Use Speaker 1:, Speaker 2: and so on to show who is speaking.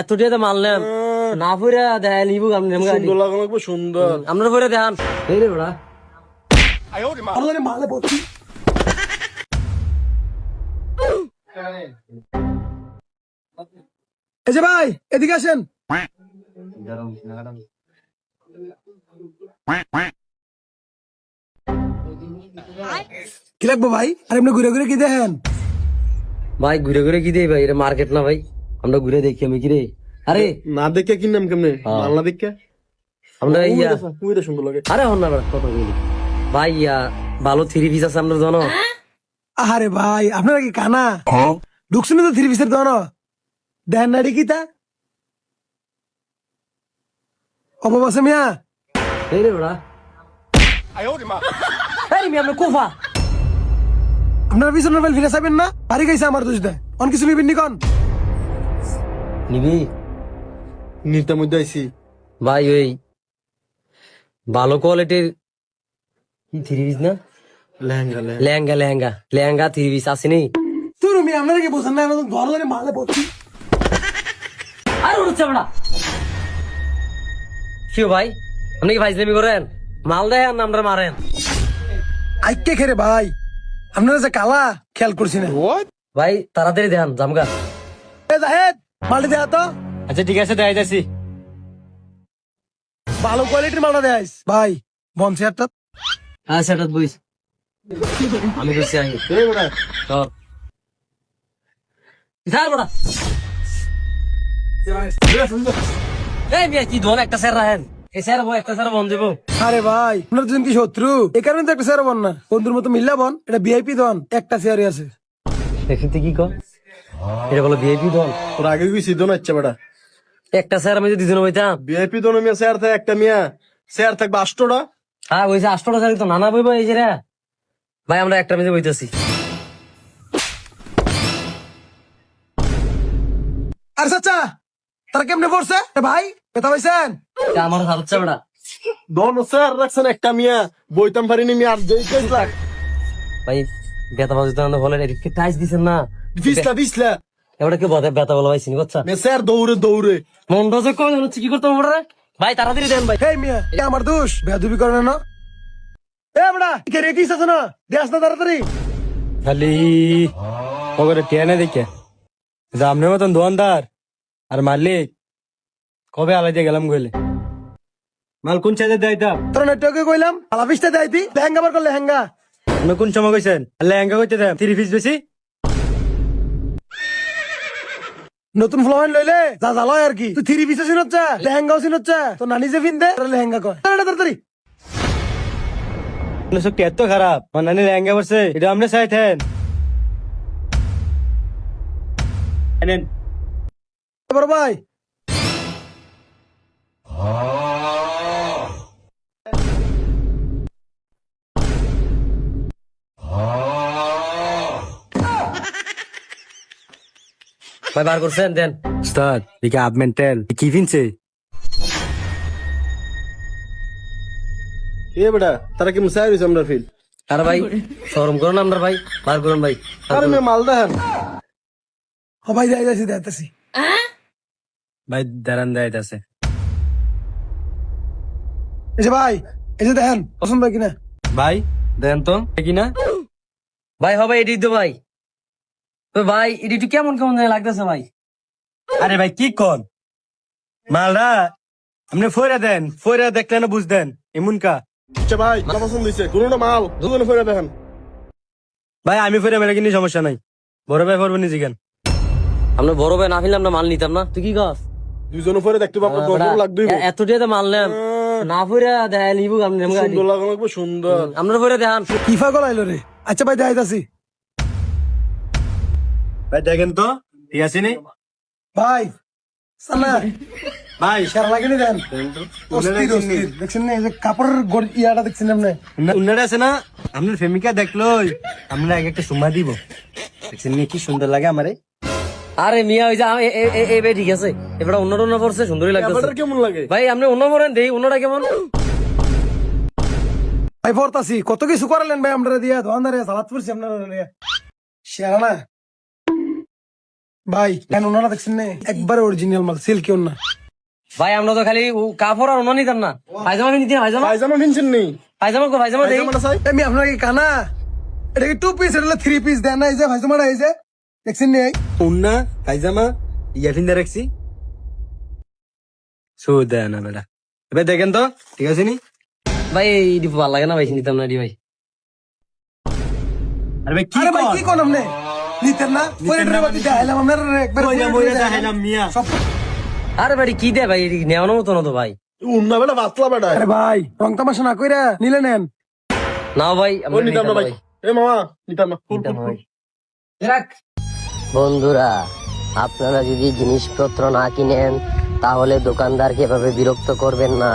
Speaker 1: এত দিয়ে তো মারলাম না ফুরে দেয় লিবু আপনি
Speaker 2: সুন্দর লাগানো সুন্দর।
Speaker 1: আপনার ফুরে দেখান। এই রে বড়া।
Speaker 2: মালে পড়ছি এই যে ভাই এদিকে আসেন। কি লাগবো ভাই? আর এমনি ঘুরে ঘুরে কি দেখেন?
Speaker 1: ভাই ঘুরে ঘুরে কি দেই ভাই? এটা মার্কেট না ভাই। আমরা ঘুরে দেখি আমি কি রে? আরে!
Speaker 2: না দেখে কিনলাম কেমনে? মাল না দেখে?
Speaker 1: আমরা ইয়া
Speaker 2: কুইটা সুন্দর লাগে।
Speaker 1: আরে হন না কথা বলি। ভাই ইয়া ভালো থ্রি পিস আছে আপনার জানো?
Speaker 2: আরে ভাই আপনারা কি কানা? ঢুকছেন তো থ্রি পিসের দোকান? দেন না রে কি তা অবাব মিয়া?
Speaker 1: এই রে বড়া। এই মি আপনি কুফা।
Speaker 2: আপনারা পিছনের বেল ফিরে চাইবেন না? বাড়ি গেছে আমার দোষ দেয়। অন কিছু নিবেন নি কন?
Speaker 1: নিবি?
Speaker 2: নিতে মধ্যে আইছি।
Speaker 1: ভাই ওই ভালো কোয়ালিটির কি থ্রি পিস না?
Speaker 2: লেহেঙ্গা
Speaker 1: লেহেঙ্গা। লেহেঙ্গা লেহেঙ্গা। থ্রি পিস আসেনি
Speaker 2: তোর মিয়া আপনারা কি বোঝেন না ধর ধরে মালে পড়ছি।
Speaker 1: আর উঠছে বড়া শিও ভাই? আপনি কি ফাইজলামি করেন? মাল দেন আমরা মারেন।
Speaker 2: আইকে খেরে ভাই আপনারা যে কালা খেয়াল করছি না।
Speaker 1: ভাই তাড়াতাড়ি দেন জামগা
Speaker 2: মালটা দেয়া তো
Speaker 1: আচ্ছা ঠিক আছে দেয় যাচ্ছি।
Speaker 2: ভালো কোয়ালিটির মালটা দেয় ভাই বন চেয়ারটা
Speaker 1: হ্যাঁ সেটা বুঝ আমি বড়া। এই মিয়া কি ধন একটা স্যার রাখেন। এই স্যার বউ একটা স্যার বন দেবো।
Speaker 2: আরে ভাই আপনার দুজন কি শত্রু? এই কারণে তো একটা বন না। বন্ধুর মতো মিল্লা বন এটা ভিআইপি দন একটা চেয়ারই আছে।
Speaker 1: দেখতে কি কর? এটা বলো ভিআইপি দল।
Speaker 2: তোর আগে কি সিদ্ধ না ইচ্ছা বেটা
Speaker 1: একটা স্যার আমি যদি দুজন বইতাম
Speaker 2: ভিআইপি দন মিয়া চেয়ার থাকে একটা মিয়া। চেয়ার থাকবে আষ্টটা।
Speaker 1: হ্যাঁ ওই যে আষ্টটা স্যার তো নানা বইব এই যে ভাই আমরা একটা মেজে বইতেছি।
Speaker 2: আর চাচা তারা কেমনে পড়ছে? ভাই কথা পাইছেন?
Speaker 1: আমার হাত হচ্ছে বেটা
Speaker 2: দন স্যার রাখছেন একটা মিয়া। বইতাম পারিনি মিয়া আর যেই
Speaker 1: ভাই বেতা বাজু তো বলেন এদিকে টাইস দিছেন না।
Speaker 2: বিসলা বিসলা
Speaker 1: এবার কি বদে বেতা বলা পাইছিনি বুঝছা?
Speaker 2: মিয়া স্যার দৌড়ে দৌড়ে।
Speaker 1: মনটা যে কম হচ্ছে কি করতে ভাই তাড়াতাড়ি দেন ভাই।
Speaker 2: এই মিয়া এটা আমার দোষ। করে না। এ বড়া কে আছে না? দেশ না তাড়াতাড়ি।
Speaker 3: খালি ওকে টেনে দেখে। মতন দোকানদার আর মালিক। কবে আলাদা গেলাম গইলে মাল কোন চাইতে দেয় তা?
Speaker 2: তোর নেটওয়ার্কে কইলাম আলা পিসটা দেয়তি লেহেঙ্গা বার কর লেহেঙ্গা।
Speaker 3: আপনি কোন সময় কইছেন? লেহেঙ্গা কইতে দেয় থ্রি পিস বেশি?
Speaker 2: নতুন ফ্লোয়ার লইলে যা যা লয় আর কি। তুই থ্রি পিসে শুনছ লেহেঙ্গাও শুনছ তো নানি যে ফিন দে লেহেঙ্গা কয়। তাড়াতাড়ি।
Speaker 3: সব এত খারাপ মানে নানি লেহেঙ্গা পরছে এটা চাই চাইতেন
Speaker 2: বড় ভাই
Speaker 1: ভাই বার করছেন দেন।
Speaker 3: উস্তাদ মেন্টাল কি ফিনছে
Speaker 2: এ বেটা তারা কি মুসাই হইছে আমরা ফিল
Speaker 1: আরে ভাই শরম করুন আমরা ভাই বার করুন ভাই
Speaker 2: আরে মে মাল দেন ও ভাই যাই যাইছি দেখতেছি
Speaker 3: ভাই দাঁড়ান দেয় আছে
Speaker 2: এই যে ভাই এই যে দেখেন পছন্দ কিনা?
Speaker 3: ভাই দেন তো কি না
Speaker 1: ভাই হবে এডিট দো ভাই। তো ভাই এডিট কেমন কেমন জানি লাগতেছে ভাই।
Speaker 3: আরে ভাই কি কন? মালরা আপনি ফয়রা দেন ফয়রা দেখলে না বুঝদেন এমন কা
Speaker 2: আচ্ছা ভাই মাল পছন্দ কোনটা মাল? দুজনে ফেরে দেখেন
Speaker 3: ভাই আমি ফয়রা মেলে কিন্তু সমস্যা নাই। বড় ভাই পড়বেন জিগান
Speaker 1: আমরা বড় ভাই না ফেললাম না মাল নিতাম না। তুই কি কস?
Speaker 2: দুজনে ফেরে দেখতে পাবো দশ লাগবে
Speaker 1: দিয়ে তো না ফুরে দেয় লিবু আপনি
Speaker 2: সুন্দর লাগানো লাগবে সুন্দর।
Speaker 1: আমরা ফুরে দেখান।
Speaker 2: কি ফাগল আইলো রে? আচ্ছা ভাই যাইতাছি
Speaker 3: ভাই দেখেন তো ঠিক আছে নি?
Speaker 2: ভাই
Speaker 3: ভাই।
Speaker 2: শেয়ার লাগেনি দেন। অস্থির অস্থির। দেখছেন না? এই যে কাপড়ের ইয়াটা দেখছেন আপনি?
Speaker 3: উন্নারা আছে না? আপনার প্রেমিকা দেখলোই আমরা আগে একটা সুমা দিব। দেখছেন কি সুন্দর লাগে আমারে।
Speaker 1: আরে মিয়া ওই যে আ- এ- এ- এ- এ ভাই ঠিক আছে। এবার অন্য অন্য পড়ছে সুন্দরই লাগতেছে।
Speaker 2: কেমন লাগে?
Speaker 1: ভাই আপনি অন্য পড়েন দেই অন্যটা কেমন?
Speaker 2: ভাই পড়তাছি কত কিছু করালেন ভাই আমরা দিয়া দোকানদারে সালাদ করছি আপনার শেয়ার না? ভাই কেন ওনারা দেখছেন না? একবারে অরিজিনাল মাল সিল্কি না।
Speaker 1: ভাই আমরা তো খালি ও কাপড় আর ওনা নিতাম না। পায়জামা নিতে পায়জামা?
Speaker 4: পায়জামা কিনছেন নি?
Speaker 1: পায়জামা কো পায়জামা দেই।
Speaker 4: পায়জামাটা চাই।
Speaker 2: আমি আপনার কি কানা। এটা কি টু পিস এটা থ্রি পিস দেন না এই যে তোমার এই যে। দেখছেন নি
Speaker 3: উন্না পায়জামা ইয়া ফিন্দা রাখছি। সো দেয় না বেটা। এবার দেখেন তো ঠিক আছে নি?
Speaker 1: ভাই এই ভালো লাগে না ভাই নিতাম না দি ভাই।
Speaker 3: আরে ভাই কি
Speaker 2: আরে ভাই
Speaker 3: কর?
Speaker 2: কি কোন আপনি? নিতেন না? একবার
Speaker 3: দেখাইলাম। মিয়া।
Speaker 1: আরে ভাই কি দে ভাই? এদিকে নেওয়ানোর মতো না তো ভাই
Speaker 4: উন্না বেটা বাতলা বেটা
Speaker 2: আরে ভাই রং তামাশা না কইরা নিলে নেন।
Speaker 1: ভাই
Speaker 4: নিতাম না ভাই। এ মামা নিতাম না। ফুল ফুল
Speaker 1: না
Speaker 5: বন্ধুরা আপনারা যদি জিনিসপত্র না কিনেন তাহলে দোকানদারকে এভাবে বিরক্ত করবেন না।